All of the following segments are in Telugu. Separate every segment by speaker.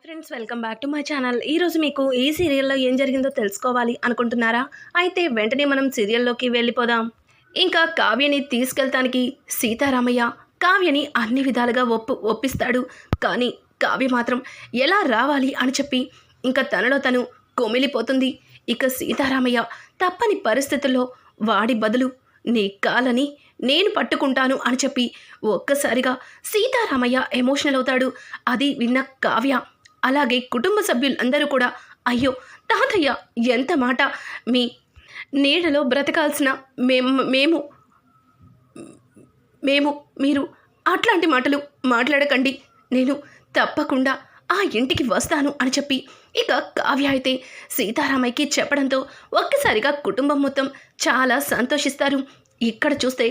Speaker 1: Hi friends welcome back to my channel. ఈరోజు మీకు ఈ సీరియల్లో ఏం జరిగిందో తెలుసుకోవాలి అనుకుంటున్నారా? అయితే వెంటనే మనం సీరియల్లోకి వెళ్ళిపోదాం. ఇంకా కావ్యని తీసుకెళ్తానికి సీతారామయ్య కావ్యని అన్ని విధాలుగా ఒప్పు ఒప్పిస్తాడు. కానీ కావ్య మాత్రం ఎలా రావాలి అని చెప్పి ఇంకా తనలో తను కొమిలిపోతుంది. ఇక సీతారామయ్య తప్పని పరిస్థితుల్లో వాడి బదులు నీ కాలని నేను పట్టుకుంటాను అని చెప్పి ఒక్కసారిగా సీతారామయ్య ఎమోషనల్ అవుతాడు. అది విన్న కావ్య అలాగే కుటుంబ సభ్యులందరూ కూడా అయ్యో తాతయ్య ఎంత మాట. మీ నీడలో బ్రతకాల్సిన మేము మేము మేము మీరు అట్లాంటి మాటలు మాట్లాడకండి. నేను తప్పకుండా ఆ ఇంటికి వస్తాను అని చెప్పి ఇక కావ్య అయితే సీతారామయ్యకి చెప్పడంతో ఒక్కసారిగా కుటుంబం మొత్తం చాలా సంతోషిస్తారు. ఇక్కడ చూస్తే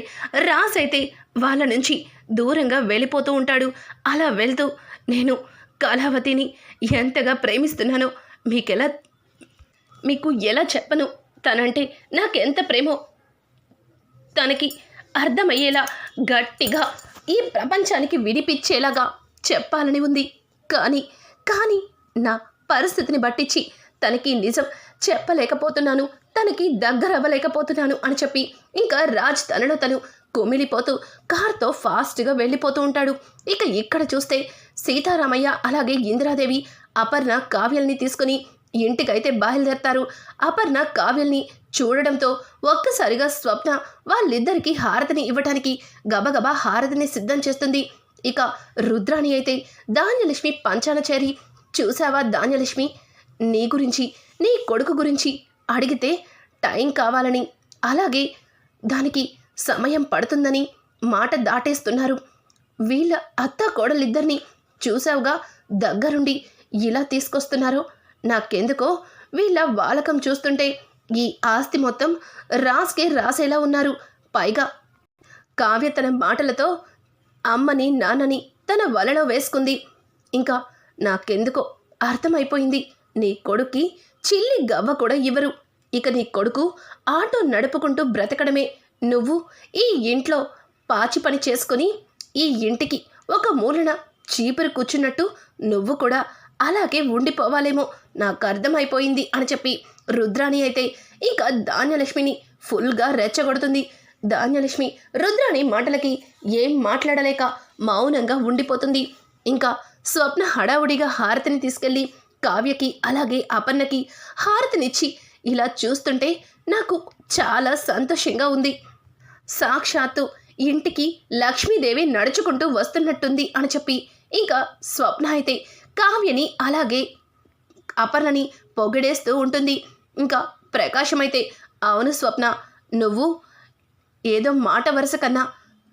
Speaker 1: రాస్ అయితే వాళ్ళ నుంచి దూరంగా వెళ్ళిపోతూ ఉంటాడు. అలా వెళ్తూ నేను కళావతిని ఎంతగా ప్రేమిస్తున్నానో మీకెలా మీకు ఎలా చెప్పను? తనంటే నాకెంత ప్రేమో? తనకి అర్థమయ్యేలా గట్టిగా ఈ ప్రపంచానికి విడిపించేలాగా చెప్పాలని ఉంది. కానీ కానీ నా పరిస్థితిని బట్టించి తనకి నిజం చెప్పలేకపోతున్నాను తనకి దగ్గర అవ్వలేకపోతున్నాను అని చెప్పి ఇంకా రాజ్ తనలో తను కుమిలిపోతూ కార్తో ఫాస్ట్గా వెళ్ళిపోతూ ఉంటాడు. ఇక ఇక్కడ చూస్తే సీతారామయ్య అలాగే ఇందిరాదేవి అపర్ణ కావ్యల్ని తీసుకుని ఇంటికైతే బయలుదేరతారు. అపర్ణ కావ్యల్ని చూడడంతో ఒక్కసారిగా స్వప్న వాళ్ళిద్దరికీ హారతిని ఇవ్వటానికి గబగబా హారతిని సిద్ధం చేస్తుంది. ఇక రుద్రాణి అయితే ధాన్యలక్ష్మి పంచాన చేరి చూసావా ధాన్యలక్ష్మి? నీ గురించి నీ కొడుకు గురించి అడిగితే టైం కావాలని. అలాగే దానికి సమయం పడుతుందని మాట దాటేస్తున్నారు. వీళ్ళ అత్త కోడలిద్దరిని చూసావుగా దగ్గరుండి ఇలా తీసుకొస్తున్నారో. నాకెందుకో వీళ్ళ వాలకం చూస్తుంటే ఈ ఆస్తి మొత్తం రాస్కే రాసేలా ఉన్నారు. పైగా కావ్య తన మాటలతో అమ్మని నాన్నని తన వలలో వేసుకుంది. ఇంకా నాకెందుకో అర్థమైపోయింది. నీ కొడుక్కి చిల్లి గవ్వ కూడా ఇవ్వరు. ఇక నీ కొడుకు ఆటో నడుపుకుంటూ బ్రతకడమే నువ్వు ఈ ఇంట్లో పాచి పని చేసుకుని ఈ ఇంటికి ఒక మూలన చీపురు కూర్చున్నట్టు నువ్వు కూడా అలాగే ఉండిపోవాలేమో నాకు అర్థమైపోయింది అని చెప్పి రుద్రాణి అయితే ఇంకా ధాన్యలక్ష్మిని ఫుల్గా రెచ్చగొడుతుంది. ధాన్యలక్ష్మి రుద్రాణి మాటలకి ఏం మాట్లాడలేక మౌనంగా ఉండిపోతుంది. ఇంకా స్వప్న హడావుడిగా హారతిని తీసుకెళ్ళి కావ్యకి అలాగే అపర్ణకి హారతినిచ్చి ఇలా చూస్తుంటే నాకు చాలా సంతోషంగా ఉంది. సాక్షాత్తు ఇంటికి లక్ష్మీదేవి నడుచుకుంటూ వస్తున్నట్టుంది అని చెప్పి ఇంకా స్వప్న అయితే కావ్యని అలాగే అపర్ణని పొగిడేస్తూ ఉంటుంది. ఇంకా ప్రకాశం అయితే అవును స్వప్న నువ్వు ఏదో మాట వరుస కన్నా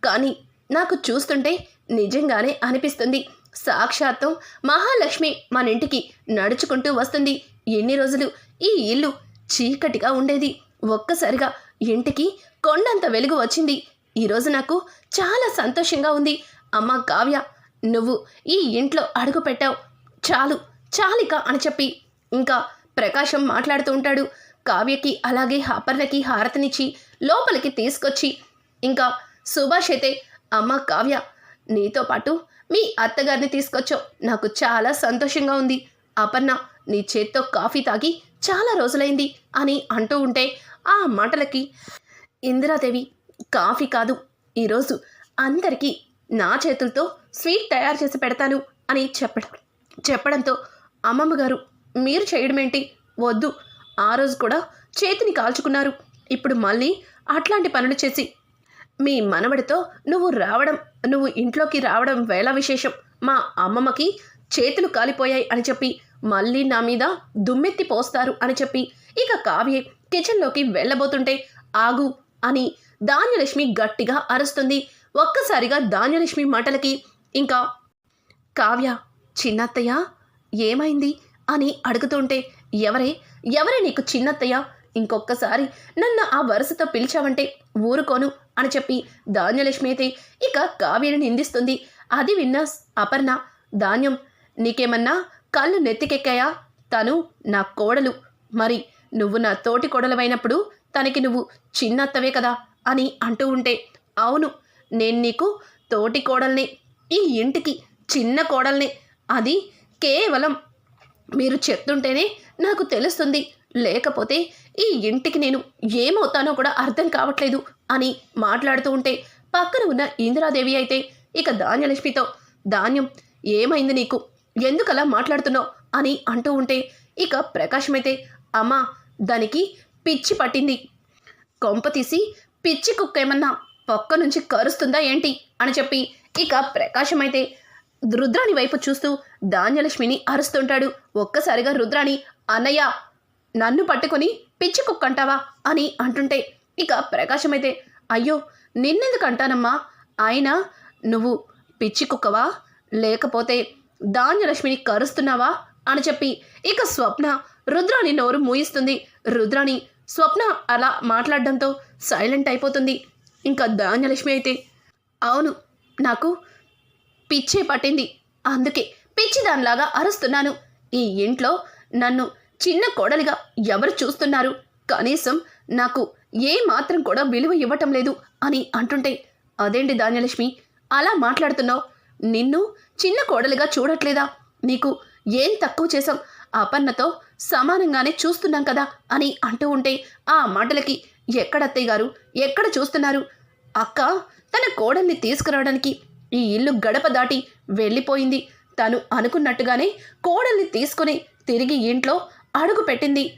Speaker 1: కానీ నాకు చూస్తుంటే నిజంగానే అనిపిస్తుంది. సాక్షాత్తు మహాలక్ష్మి మన ఇంటికి నడుచుకుంటూ వస్తుంది. ఎన్ని రోజులు ఈ ఇల్లు చీకటిగా ఉండేది. ఒక్కసారిగా ఇంటికి కొండంత వెలుగు వచ్చింది. ఈరోజు నాకు చాలా సంతోషంగా ఉంది. అమ్మ కావ్య నువ్వు ఈ ఇంట్లో అడుగు పెట్టావు. చాలు చాలిక అని చెప్పి. ఇంకా ప్రకాశం మాట్లాడుతూ ఉంటాడు. కావ్యకి అలాగే అపర్ణకి హారతినిచ్చి లోపలికి తీసుకొచ్చి. ఇంకా సుభాష్ అయితే అమ్మ కావ్య నీతో పాటు మీ అత్తగారిని తీసుకొచ్చావు. నాకు చాలా సంతోషంగా ఉంది. అపర్ణ నీ చేత్తో కాఫీ తాగి చాలా రోజులైంది అని అంటూ ఉంటే ఆ మాటలకి ఇందిరాదేవి కాఫీ కాదు. ఈరోజు అందరికీ నా చేతులతో స్వీట్ తయారు చేసి పెడతాను అని చెప్పడం. చెప్పడంతో అమ్మమ్మ గారు మీరు చేయడమేంటి? వద్దు. ఆ రోజు కూడా చేతిని కాల్చుకున్నారు. ఇప్పుడు మళ్ళీ అట్లాంటి పనులు చేసి మీ మనవడితో నువ్వు రావడం నువ్వు ఇంట్లోకి రావడం వేళ విశేషం. మా అమ్మమ్మకి చేతులు కాలిపోయాయి అని చెప్పి మళ్ళీ నా మీద దుమ్మెత్తి పోస్తారు అని చెప్పి ఇక కావ్య కిచెన్లోకి వెళ్ళబోతుంటే ఆగు అని ధాన్యలక్ష్మి గట్టిగా అరుస్తుంది. ఒక్కసారిగా ధాన్యలక్ష్మి మాటలకి ఇంకా కావ్య చిన్నత్తయ్య ఏమైంది? అని అడుగుతుంటే ఎవరే? ఎవరే నీకు చిన్నత్తయ్య? ఇంకొక్కసారి నన్ను ఆ వరుసతో పిలిచావంటే ఊరుకోను అని చెప్పి ధాన్యలక్ష్మి అయితే ఇక కావ్యని నిందిస్తుంది. అది విన్న అపర్ణ ధాన్యం నీకేమన్నా కళ్ళు నెత్తికెక్కాయా? తను నా కోడలు. మరి నువ్వు నా తోటి కొడలమైనప్పుడు తనకి నువ్వు చిన్నత్తవే కదా అని అంటూ ఉంటే అవును నేను నీకు తోటి కోడల్ని ఈ ఇంటికి చిన్న కోడల్ని అది కేవలం మీరు చెప్తుంటేనే నాకు తెలుస్తుంది. లేకపోతే ఈ ఇంటికి నేను ఏమవుతానో కూడా అర్థం కావట్లేదు అని మాట్లాడుతూ ఉంటే పక్కన ఉన్న ఇందిరాదేవి అయితే ఇక ధాన్యలక్ష్మితో ధాన్యం ఏమైంది నీకు? ఎందుకలా మాట్లాడుతున్నావు? అని అంటూ ఉంటే ఇక ప్రకాశం అయితే అమ్మా దానికి పిచ్చి పట్టింది. కొంప తీసి పిచ్చి కుక్క ఏమన్నా పక్క నుంచి కరుస్తుందా ఏంటి? అని చెప్పి ఇక ప్రకాశం అయితే రుద్రాణి వైపు చూస్తూ ధాన్యలక్ష్మిని అరుస్తుంటాడు. ఒక్కసారిగా రుద్రాణి అన్నయ్య నన్ను పట్టుకొని పిచ్చి కుక్క అంటావా అని అంటుంటే ఇక ప్రకాశం అయితే అయ్యో నిన్నెందుకు అంటానమ్మా ఆయన నువ్వు పిచ్చి కుక్కవా? లేకపోతే ధాన్యలక్ష్మిని కరుస్తున్నావా? అని చెప్పి ఇక స్వప్న రుద్రాణి నోరు మూయిస్తుంది. రుద్రాణి స్వప్న అలా మాట్లాడడంతో సైలెంట్ అయిపోతుంది. ఇంకా ధాన్యలక్ష్మి అయితే అవును నాకు పిచ్చే పట్టింది. అందుకే పిచ్చిదానిలాగా అరుస్తున్నాను. ఈ ఇంట్లో నన్ను చిన్న కోడలిగా ఎవరు చూస్తున్నారు? కనీసం నాకు ఏ మాత్రం కూడా విలువ ఇవ్వటం లేదు అని అంటుంటే అదేంటి ధాన్యలక్ష్మి అలా మాట్లాడుతున్నావు? నిన్ను చిన్న కోడలిగా చూడట్లేదా? నీకు ఏం తక్కువ చేశాం అపర్ణతో సమానంగానే చూస్తున్నాం కదా అని అంటూ ఉంటే ఆ మాటలకి ఎక్కడ అత్తయ్య గారు? ఎక్కడ చూస్తున్నారు? అక్క తన కోడల్ని తీసుకురావడానికి ఈ ఇల్లు గడప దాటి వెళ్ళిపోయింది. తను అనుకున్నట్టుగానే కోడల్ని తీసుకుని తిరిగి ఇంట్లో అడుగు పెట్టింది.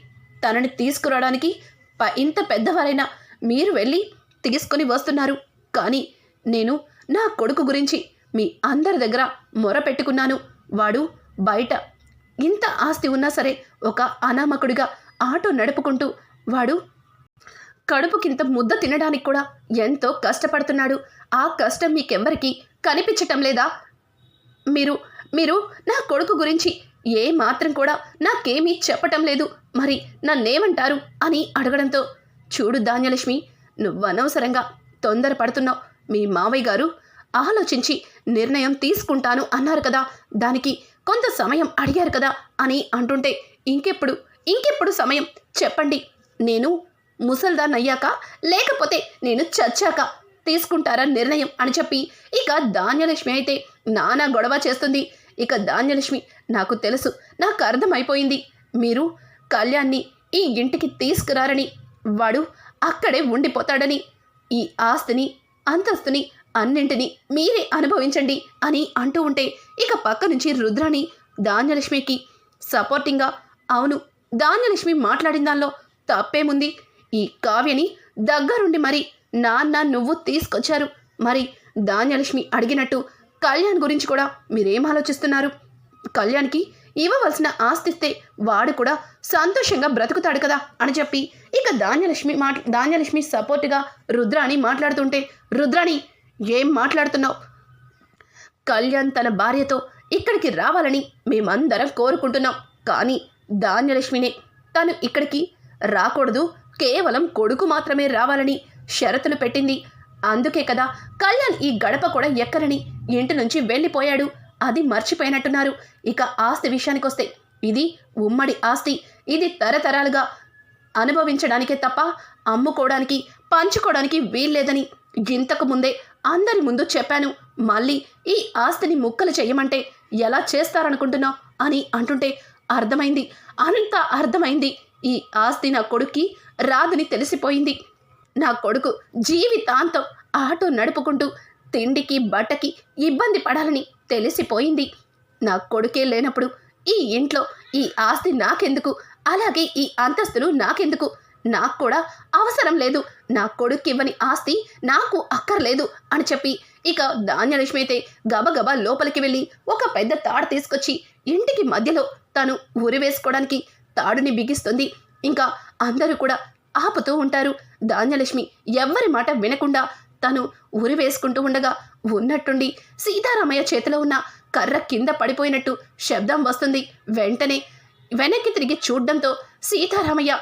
Speaker 1: తనని తీసుకురావడానికి ప- ఇంత పెద్దవారైనా మీరు వెళ్ళి తీసుకొని వస్తున్నారు. కానీ నేను నా కొడుకు గురించి మీ అందరి దగ్గర మొర పెట్టుకున్నాను. వాడు బయట ఇంత ఆస్తి ఉన్నా సరే ఒక అనామకుడిగా ఆటో నడుపుకుంటూ వాడు కడుపుకింత ముద్ద తినడానికి కూడా ఎంతో కష్టపడుతున్నాడు. ఆ కష్టం మీకెవ్వరికి కనిపించటం లేదా? మీరు మీరు నా కొడుకు గురించి ఏ మాత్రం కూడా నాకేమీ చెప్పటం లేదు. మరి నన్నేమంటారు? అని అడగడంతో చూడు ధాన్యలక్ష్మి నువ్వు అనవసరంగా తొందరపడుతున్నావు. మీ మావయ్య గారు ఆలోచించి నిర్ణయం తీసుకుంటాను అన్నారు కదా. దానికి కొంత సమయం అడిగారు కదా అని అంటుంటే ఇంకెప్పుడు? ఇంకెప్పుడు సమయం? చెప్పండి. నేను ముసల్దాన్ అయ్యాక లేకపోతే నేను చచ్చాక తీసుకుంటారా నిర్ణయం? అని చెప్పి ఇక ధాన్యలక్ష్మి అయితే నానా గొడవ చేస్తుంది. ఇక ధాన్యలక్ష్మి నాకు తెలుసు నాకు అర్థమైపోయింది. మీరు కళ్యాణ్ని ఈ ఇంటికి తీసుకురారని వాడు అక్కడే ఉండిపోతాడని ఈ ఆస్తిని అంతస్తుని అన్నింటినీ మీరే అనుభవించండి అని అంటూ ఉంటే ఇక పక్క నుంచి రుద్రాణి ధాన్యలక్ష్మికి సపోర్టింగ్గా అవును ధాన్యలక్ష్మి మాట్లాడిన దానిలో తప్పేముంది? ఈ కావ్యని దగ్గరుండి మరి నాన్న నువ్వు తీసుకొచ్చారు. మరి ధాన్యలక్ష్మి అడిగినట్టు కళ్యాణ్ గురించి కూడా మీరేం ఆలోచిస్తున్నారు? కళ్యాణ్కి ఇవ్వవలసిన ఆస్తిస్తే వాడు కూడా సంతోషంగా బ్రతుకుతాడు కదా అని చెప్పి ఇక ధాన్యలక్ష్మి మాట్ ధాన్యలక్ష్మి సపోర్ట్గా రుద్రాణి మాట్లాడుతుంటే రుద్రాణి ఏం మాట్లాడుతున్నావు? కళ్యాణ్ తన భార్యతో ఇక్కడికి రావాలని మేమందరం కోరుకుంటున్నాం. కానీ ధాన్యలక్ష్మినే తను ఇక్కడికి రాకూడదు. కేవలం కొడుకు మాత్రమే రావాలని షరతులు పెట్టింది. అందుకే కదా కళ్యాణ్ ఈ గడప కూడా ఎక్కరని ఇంటి నుంచి వెళ్ళిపోయాడు. అది మర్చిపోయినట్టున్నారు. ఇక ఆస్తి విషయానికొస్తే ఇది ఉమ్మడి ఆస్తి. ఇది తరతరాలుగా అనుభవించడానికే తప్ప అమ్ముకోవడానికి పంచుకోవడానికి వీల్లేదని ఇంతకు ముందే అందరి ముందు చెప్పాను మళ్ళీ ఈ ఆస్తిని ముక్కలు చేయమంటే ఎలా చేస్తారనుకుంటున్నావు అని అంటుంటే అర్థమైంది అనంత అర్థమైంది. ఈ ఆస్తి నా కొడుక్కి రాదని తెలిసిపోయింది. నా కొడుకు జీవితాంతం ఆటో నడుపుకుంటూ తిండికి బట్టకి ఇబ్బంది పడాలని తెలిసిపోయింది. నా కొడుకే లేనప్పుడు ఈ ఇంట్లో ఈ ఆస్తి నాకెందుకు? అలాగే ఈ అంతస్తులు నాకెందుకు? నాకు కూడా అవసరం లేదు. నా కొడుక్కివ్వని ఇవ్వని ఆస్తి నాకు అక్కర్లేదు అని చెప్పి ఇక ధాన్యలక్ష్మి అయితే గబగబా లోపలికి వెళ్ళి ఒక పెద్ద తాడు తీసుకొచ్చి ఇంటికి మధ్యలో తను ఉరి వేసుకోవడానికి తాడుని బిగిస్తుంది. ఇంకా అందరూ కూడా ఆపుతూ ఉంటారు. ధాన్యలక్ష్మి ఎవ్వరి మాట వినకుండా తను ఉరి వేసుకుంటూ ఉండగా ఉన్నట్టుండి సీతారామయ్య చేతిలో ఉన్న కర్ర కింద పడిపోయినట్టు శబ్దం వస్తుంది. వెంటనే వెనక్కి తిరిగి చూడడంతో సీతారామయ్య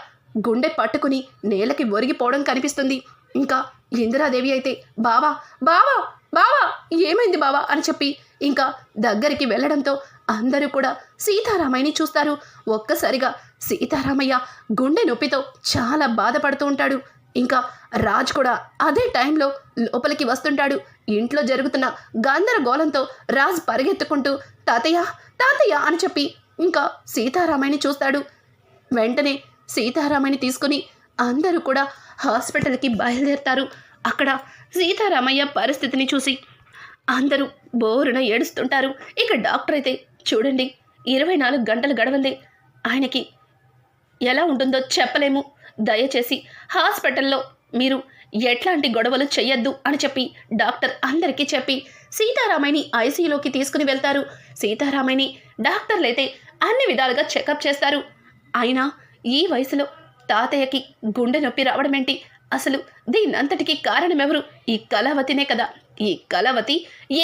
Speaker 1: గుండె పట్టుకుని నేలకి ఒరిగిపోవడం కనిపిస్తుంది. ఇంకా ఇందిరాదేవి అయితే బావా బావా బావా ఏమైంది బావా? అని చెప్పి ఇంకా దగ్గరికి వెళ్ళడంతో అందరూ కూడా సీతారామయ్యని చూస్తారు. ఒక్కసారిగా సీతారామయ్య గుండె నొప్పితో చాలా బాధపడుతూ ఉంటాడు. ఇంకా రాజ్ కూడా అదే టైంలో లోపలికి వస్తుంటాడు. ఇంట్లో జరుగుతున్న గందరగోళంతో రాజ్ పరిగెత్తుకుంటూ తాతయ్య తాతయ్య అని చెప్పి ఇంకా సీతారామయ్యని చూస్తాడు. వెంటనే సీతారామయ్యని తీసుకుని అందరూ కూడా హాస్పిటల్కి బయలుదేరుతారు. అక్కడ సీతారామయ్య పరిస్థితిని చూసి అందరూ బోరున ఏడుస్తుంటారు. ఇక డాక్టర్ అయితే చూడండి ఇరవై నాలుగు గంటలు గడవంది. ఆయనకి ఎలా ఉంటుందో చెప్పలేము. దయచేసి హాస్పిటల్లో మీరు ఎట్లాంటి గొడవలు చెయ్యొద్దు అని చెప్పి డాక్టర్ అందరికీ చెప్పి సీతారామయ్యని ఐసీయూలోకి తీసుకుని వెళ్తారు. సీతారామయ్యని డాక్టర్లు అయితే అన్ని విధాలుగా చెకప్ చేస్తారు. అయినా ఈ వయసులో తాతయ్యకి గుండె నొప్పి రావడమేంటి? అసలు దీనంతటికి కారణమెవరు? ఈ కళావతినే కదా. ఈ కళావతి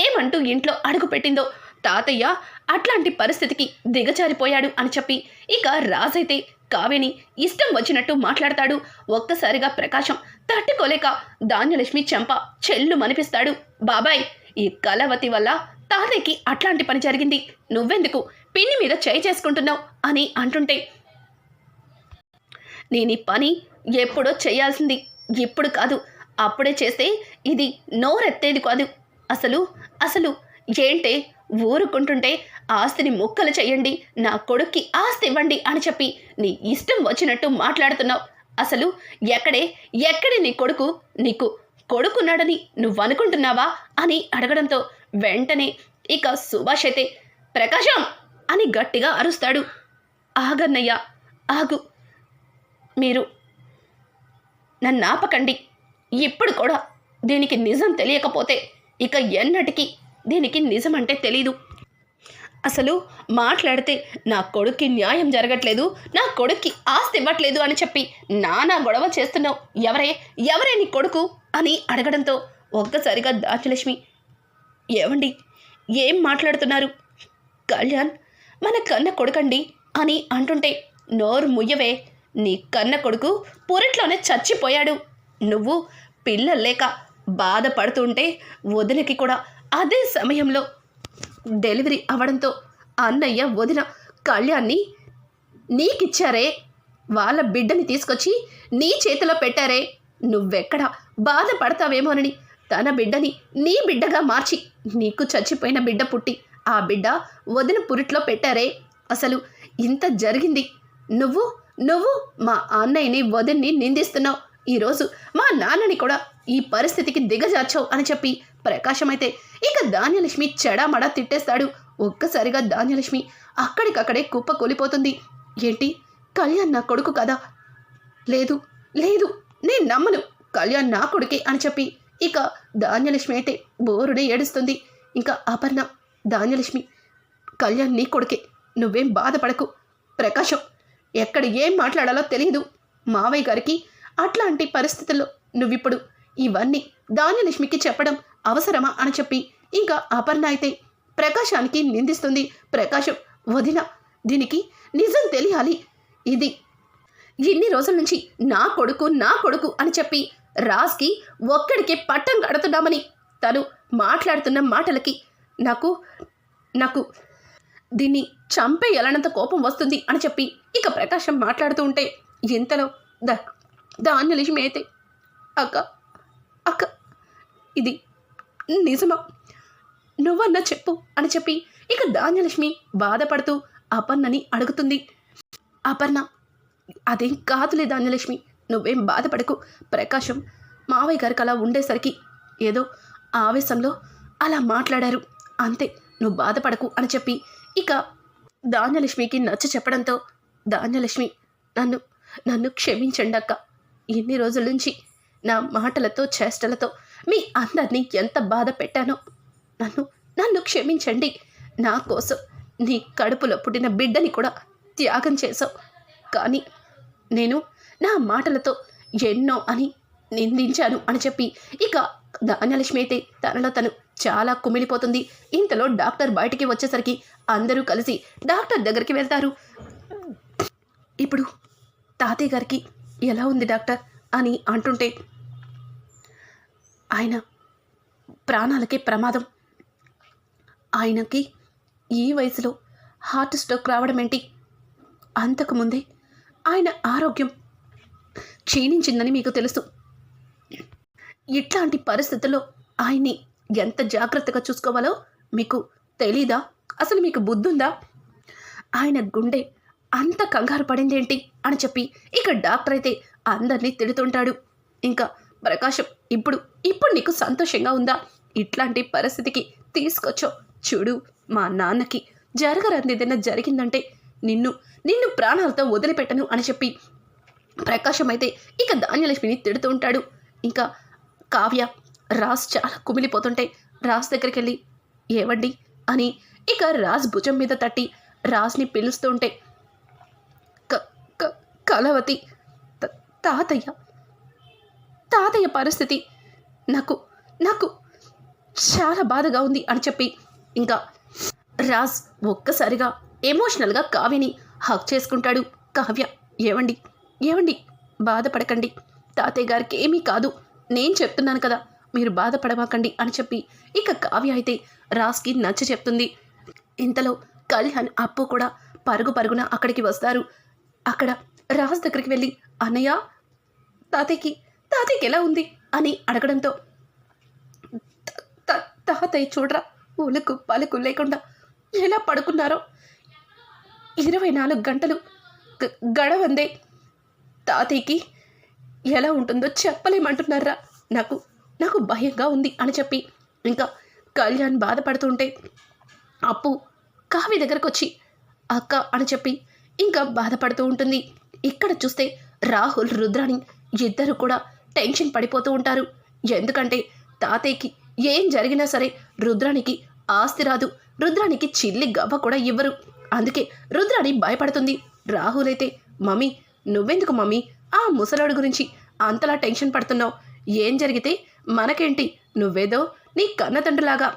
Speaker 1: ఏమంటూ ఇంట్లో అడుగు పెట్టిందో? తాతయ్య అట్లాంటి పరిస్థితికి దిగజారిపోయాడు అని చెప్పి ఇక రాజైతే కావేని ఇష్టం వచ్చినట్టు మాట్లాడతాడు. ఒక్కసారిగా ప్రకాశం తట్టుకోలేక ధాన్యలక్ష్మి చెంప చెల్లు మనిపిస్తాడు బాబాయ్ ఈ కళావతి వల్ల తాతయ్యకి అట్లాంటి పని జరిగింది. నువ్వెందుకు పిన్ని మీద చేయి చేసుకుంటున్నావు? అని అంటుంటే నేను ఈ పని ఎప్పుడో చేయాల్సింది. ఇప్పుడు కాదు. అప్పుడే చేస్తే ఇది నోరెత్తేది కాదు. అసలు అసలు ఏంటే? ఊరుకుంటుంటే ఆస్తిని ముక్కలు చేయండి. నా కొడుక్కి ఆస్తి ఇవ్వండి అని చెప్పి నీ ఇష్టం వచ్చినట్టు మాట్లాడుతున్నావు. అసలు ఎక్కడే ఎక్కడే నీ కొడుకు? నీకు కొడుకున్నాడని నువ్వు అనుకుంటున్నావా అని అడగడంతో వెంటనే ఇక సుభాష్ అయితే ప్రకాశం! అని గట్టిగా అరుస్తాడు. ఆగన్నయ్య ఆగు. మీరు నన్ను ఆపకండి. ఇప్పుడు కూడా దీనికి నిజం తెలియకపోతే ఇక ఎన్నటికీ దీనికి నిజం అంటే తెలీదు. అసలు మాట్లాడితే నా కొడుక్కి న్యాయం జరగట్లేదు నా కొడుక్కి ఆస్తి ఇవ్వట్లేదు అని చెప్పి నానా గొడవ చేస్తున్నావు. ఎవరే? ఎవరే నీ కొడుకు? అని అడగడంతో ఒక్కసారిగా దాచలక్ష్మి ఏమండి ఏం మాట్లాడుతున్నారు? కళ్యాణ్ మన కన్న కొడుకండి అని అంటుంటే నోరు ముయ్యవే. నీ కన్న కొడుకు పురిట్లోనే చచ్చిపోయాడు. నువ్వు పిల్లలు లేక బాధపడుతుంటే వదినకి కూడా అదే సమయంలో డెలివరీ అవడంతో అన్నయ్య వదిన కళ్యాణ్ని నీకిచ్చారే. వాళ్ళ బిడ్డని తీసుకొచ్చి నీ చేతిలో పెట్టారే. నువ్వెక్కడ బాధపడతావేమోనని తన బిడ్డని నీ బిడ్డగా మార్చి నీకు చచ్చిపోయిన బిడ్డ పుట్టి ఆ బిడ్డ వదిన పురిట్లో పెట్టారే. అసలు ఇంత జరిగింది. నువ్వు నువ్వు మా అన్నయ్యని వదిన్ని నిందిస్తున్నావు. ఈరోజు మా నాన్నని కూడా ఈ పరిస్థితికి దిగజార్చావు అని చెప్పి ప్రకాశం అయితే ఇక ధాన్యలక్ష్మి చెడామడా తిట్టేస్తాడు. ఒక్కసారిగా ధాన్యలక్ష్మి అక్కడికక్కడే కుప్ప కూలిపోతుంది. ఏంటి? కళ్యాణ్ నా కొడుకు కదా? లేదు లేదు నేను నమ్మను. కళ్యాణ్ నా కొడుకే అని చెప్పి ఇక ధాన్యలక్ష్మి అయితే బోరుడే ఏడుస్తుంది. ఇంకా అపర్ణ ధాన్యలక్ష్మి కళ్యాణ్ నీ కొడుకే. నువ్వేం బాధపడకు. ప్రకాశం ఎక్కడ ఏం మాట్లాడాలో తెలియదు మావయ్య గారికి అట్లాంటి పరిస్థితుల్లో నువ్విప్పుడు ఇవన్నీ ధాన్యలక్ష్మికి చెప్పడం అవసరమా అని చెప్పి ఇంకా అపర్ణ అయితే ప్రకాశానికి నిందిస్తుంది. ప్రకాశం వదిన దీనికి నిజం తెలియాలి. ఇది ఇన్ని రోజుల నుంచి నా కొడుకు నా కొడుకు అని చెప్పి రాజ్కి ఒక్కడికి పట్టం కడుతున్నామని తను మాట్లాడుతున్న మాటలకి నాకు నాకు దీన్ని చంపేయాలన్నంత కోపం వస్తుంది అని చెప్పి ఇక ప్రకాశం మాట్లాడుతూ ఉంటే ఎంతలో ద ధాన్యలక్ష్మి అయితే అక్క అక్క ఇది నిజమా? నువ్వన్నా చెప్పు అని చెప్పి ఇక ధాన్యలక్ష్మి బాధపడుతూ అపర్ణని అడుగుతుంది. అపర్ణ అదేం కాదులే ధాన్యలక్ష్మి నువ్వేం బాధపడకు. ప్రకాశం మావయ్య గారికి అలా ఉండేసరికి ఏదో ఆవేశంలో అలా మాట్లాడారు. అంతే నువ్వు బాధపడకు అని చెప్పి ఇక ధాన్యలక్ష్మికి నచ్చ చెప్పడంతో ధాన్యలక్ష్మి నన్ను నన్ను క్షమించండి అక్క ఇన్ని రోజుల నుంచి నా మాటలతో చేష్టలతో మీ అందరినీ ఎంత బాధ పెట్టానో నన్ను నన్ను క్షమించండి. నా కోసం నీ కడుపులో పుట్టిన బిడ్డని కూడా త్యాగం చేశావు. కానీ నేను నా మాటలతో ఎన్నో అని నిందించాను అని చెప్పి ఇక ధాన్యలక్ష్మి అయితే తనలో తను చాలా కుమిలిపోతుంది. ఇంతలో డాక్టర్ బయటికి వచ్చేసరికి అందరూ కలిసి డాక్టర్ దగ్గరికి వెళ్తారు. ఇప్పుడు తాతయ్య గారికి ఎలా ఉంది డాక్టర్ అని అంటుంటే ఆయన ప్రాణాలకే ప్రమాదం. ఆయనకి ఈ వయసులో హార్ట్ స్ట్రోక్ రావడం ఏంటి? అంతకుముందే ఆయన ఆరోగ్యం క్షీణించిందని మీకు తెలుసు. ఇట్లాంటి పరిస్థితుల్లో ఆయన్ని ఎంత జాగ్రత్తగా చూసుకోవాలో మీకు తెలీదా? అసలు మీకు బుద్ధుందా? ఆయన గుండె అంత కంగారు పడిందేంటి అని చెప్పి ఇక డాక్టర్ అయితే అందరినీ తిడుతుంటాడు. ఇంకా ప్రకాశం ఇప్పుడు ఇప్పుడు నీకు సంతోషంగా ఉందా? ఇట్లాంటి పరిస్థితికి తీసుకొచ్చో చూడు మా నాన్నకి. జరగరంది ఏదైనా జరిగిందంటే నిన్ను నిన్ను ప్రాణాలతో వదిలిపెట్టను అని చెప్పి ప్రకాశం అయితే ఇక ధాన్యలక్ష్మిని తిడుతూ ఉంటాడు. ఇంకా కావ్య రాజ్ చాలా కుమిలిపోతుంటే రాజ్ దగ్గరికి వెళ్ళి ఏవండి? అని ఇక రాజ్ భుజం మీద తట్టి రాజ్ని పిలుస్తూ ఉంటే కలవతి. తాతయ్య. తాతయ్య పరిస్థితి నాకు నాకు చాలా బాధగా ఉంది అని చెప్పి ఇంకా రాజ్ ఒక్కసారిగా ఎమోషనల్గా కావ్యని హక్ చేసుకుంటాడు. కావ్య ఏవండి? ఏవండి? బాధపడకండి. తాతయ్య గారికి ఏమీ కాదు. నేను చెప్తున్నాను కదా మీరు బాధపడమాకండి అని చెప్పి ఇక కావ్య అయితే రాజ్కి నచ్చ చెప్తుంది. ఇంతలో కళ్యాణ్ అప్పు కూడా పరుగు పరుగున అక్కడికి వస్తారు. అక్కడ రాజ్ దగ్గరికి వెళ్ళి అన్నయ్య తాతయ్యకి తాతయ్యకి ఎలా ఉంది? అని అడగడంతో "త- తాతయ్య చూడరా ఉలుకు పలుకు లేకుండా ఎలా పడుకున్నారో? ఇరవై నాలుగు గంటలు గడవందే. తాతయ్యకి ఎలా ఉంటుందో చెప్పలేమంటున్నారా? నాకు నాకు భయంగా ఉంది అని చెప్పి ఇంకా కళ్యాణ్ బాధపడుతుంటే అప్పు కావి దగ్గరకు వచ్చి అక్క అని చెప్పి ఇంకా బాధపడుతూ ఉంటుంది. ఇక్కడ చూస్తే రాహుల్ రుద్రాణి ఇద్దరు కూడా టెన్షన్ పడిపోతూ ఉంటారు. ఎందుకంటే తాతయ్యకి ఏం జరిగినా సరే రుద్రానికి ఆస్తి రాదు. రుద్రానికి చిల్లి గవ్వ కూడా ఇవ్వరు. అందుకే రుద్రాణి భయపడుతుంది. రాహుల్ అయితే మమ్మీ నువ్వెందుకు మమ్మీ? ఆ ముసలాడు గురించి అంతలా టెన్షన్ పడుతున్నావు. ఏం జరిగితే మనకేంటి? నువ్వేదో నీ కన్నతండ్రిలాగా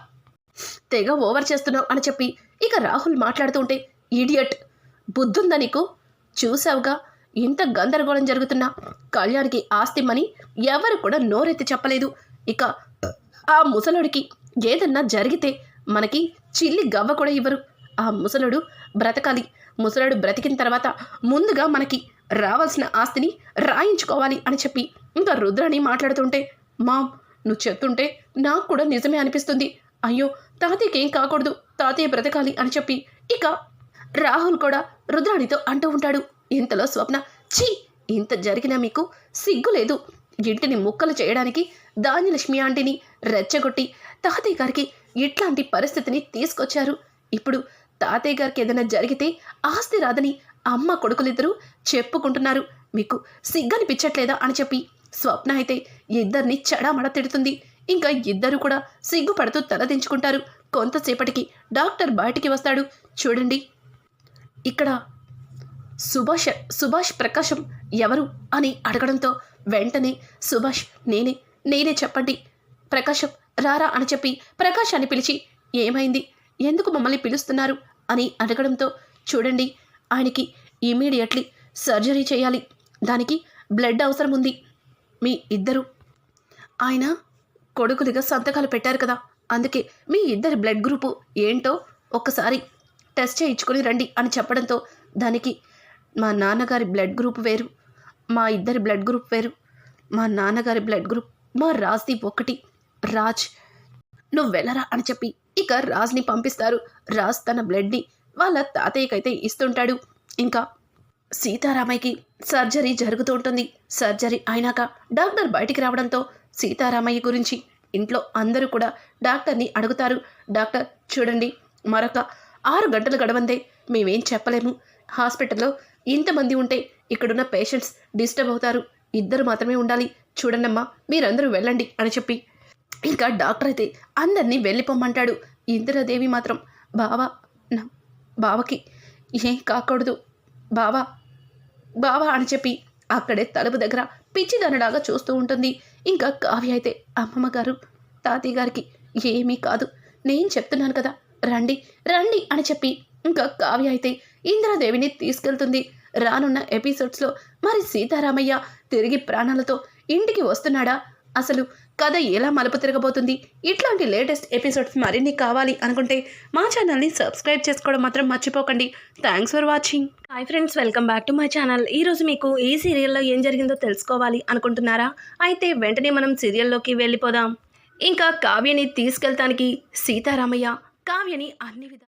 Speaker 1: తెగ ఓవర్ చేస్తున్నావు అని చెప్పి ఇక రాహుల్ మాట్లాడుతుంటే ఇడియట్ బుద్ధుందా నీకు? చూసావుగా ఇంత గందరగోళం జరుగుతున్నా కళ్యాణ్కి ఆస్తిమని ఎవరు కూడా నోరెత్తి చెప్పలేదు. ఇక ఆ ముసలుడికి ఏదన్నా జరిగితే మనకి చిల్లి గవ్వ కూడా ఇవ్వరు. ఆ ముసలుడు బ్రతకాలి. ముసలుడు బ్రతికిన తర్వాత ముందుగా మనకి రావాల్సిన ఆస్తిని రాయించుకోవాలి అని చెప్పి ఇంకా రుద్రాని మాట్లాడుతుంటే మామ్ నువ్వు చెప్తుంటే నాకు కూడా నిజమే అనిపిస్తుంది. అయ్యో తాతయ్యకి ఏం కాకూడదు. తాతయ్య బ్రతకాలి అని చెప్పి ఇక రాహుల్ కూడా రుద్రాణితో అంటూ ఉంటాడు. ఇంతలో స్వప్న ఛీ! ఇంత జరిగినా మీకు సిగ్గు లేదు. ఇంటిని ముక్కలు చేయడానికి ధాన్యలక్ష్మి ఆంటీని రెచ్చగొట్టి తాతయ్య గారికి ఇట్లాంటి పరిస్థితిని తీసుకొచ్చారు. ఇప్పుడు తాతయ్య గారికి ఏదైనా జరిగితే ఆస్తి రాదని అమ్మ కొడుకులిద్దరూ చెప్పుకుంటున్నారు. మీకు సిగ్గనిపించట్లేదా అని చెప్పి స్వప్న అయితే ఇద్దరిని చెడామడ తిడుతుంది. ఇంకా ఇద్దరు కూడా సిగ్గుపడుతూ తలదించుకుంటారు కొంతసేపటికి డాక్టర్ బయటికి వస్తాడు. చూడండి. ఇక్కడ సుభాష్ సుభాష్ ప్రకాశం ఎవరు అని అడగడంతో వెంటనే సుభాష్ నేనే నేనే చెప్పండి. ప్రకాశం రారా అని చెప్పి ప్రకాశాన్ని పిలిచి ఏమైంది? ఎందుకు మమ్మల్ని పిలుస్తున్నారు? అని అడగడంతో చూడండి ఆయనకి ఇమీడియట్లీ సర్జరీ చేయాలి. దానికి బ్లడ్ అవసరం ఉంది. మీ ఇద్దరు. ఆయన కొడుకులుగా సంతకాలు పెట్టారు కదా. అందుకే మీ ఇద్దరి బ్లడ్ గ్రూపు ఏంటో ఒక్కసారి టెస్ట్ చేయించుకొని రండి అని చెప్పడంతో దానికి మా నాన్నగారి బ్లడ్ గ్రూప్ వేరు మా ఇద్దరి బ్లడ్ గ్రూప్ వేరు. మా నాన్నగారి బ్లడ్ గ్రూప్ మా రాజ్ది ఒకటి రాజ్ నువ్వు వెళ్ళరా అని చెప్పి ఇక రాజ్ని పంపిస్తారు. రాజ్ తన బ్లడ్ని వాళ్ళ తాతయ్యకైతే ఇస్తుంటాడు. ఇంకా సీతారామయ్యకి సర్జరీ జరుగుతూ ఉంటుంది. సర్జరీ అయినాక డాక్టర్ బయటికి రావడంతో సీతారామయ్య గురించి ఇంట్లో అందరూ కూడా డాక్టర్ని అడుగుతారు. డాక్టర్ చూడండి మరొక ఆరు గంటలు గడవందే మేమేం చెప్పలేము. హాస్పిటల్లో ఇంతమంది ఉంటే ఇక్కడున్న పేషెంట్స్ డిస్టర్బ్ అవుతారు. ఇద్దరు మాత్రమే ఉండాలి. చూడండమ్మా మీరందరూ వెళ్ళండి అని చెప్పి. ఇంకా డాక్టర్ అయితే అందరినీ వెళ్ళిపోమ్మంటాడు. ఇందిరాదేవి మాత్రం బావా నా బావకి ఏం కాకూడదు. బావా బావా అని చెప్పి అక్కడే తలుపు దగ్గర పిచ్చిదనలాగా చూస్తూ ఉంటుంది. ఇంకా కావ్య అయితే అమ్మమ్మ గారు తాతయ్య గారికి ఏమీ కాదు. నేను చెప్తున్నాను కదా రండి రండి అని చెప్పి ఇంకా కావ్య అయితే ఇంద్రదేవిని తీసుకెళ్తుంది. రానున్న ఎపిసోడ్స్లో మరి సీతారామయ్య తిరిగి ప్రాణాలతో ఇంటికి వస్తున్నాడా? అసలు కథ ఎలా మలుపు తిరగబోతుంది? ఇట్లాంటి లేటెస్ట్ ఎపిసోడ్స్ మరిన్ని కావాలి అనుకుంటే మా ఛానల్ని సబ్స్క్రైబ్ చేసుకోవడం మాత్రం మర్చిపోకండి. Thanks for watching. Hi friends welcome back to my channel. ఈరోజు మీకు ఈ సీరియల్లో ఏం జరిగిందో తెలుసుకోవాలి అనుకుంటున్నారా? అయితే వెంటనే మనం సీరియల్లోకి వెళ్ళిపోదాం. ఇంకా కావ్యని తీసుకెళ్తానికి సీతారామయ్య కావ్యని అన్ని విధాలు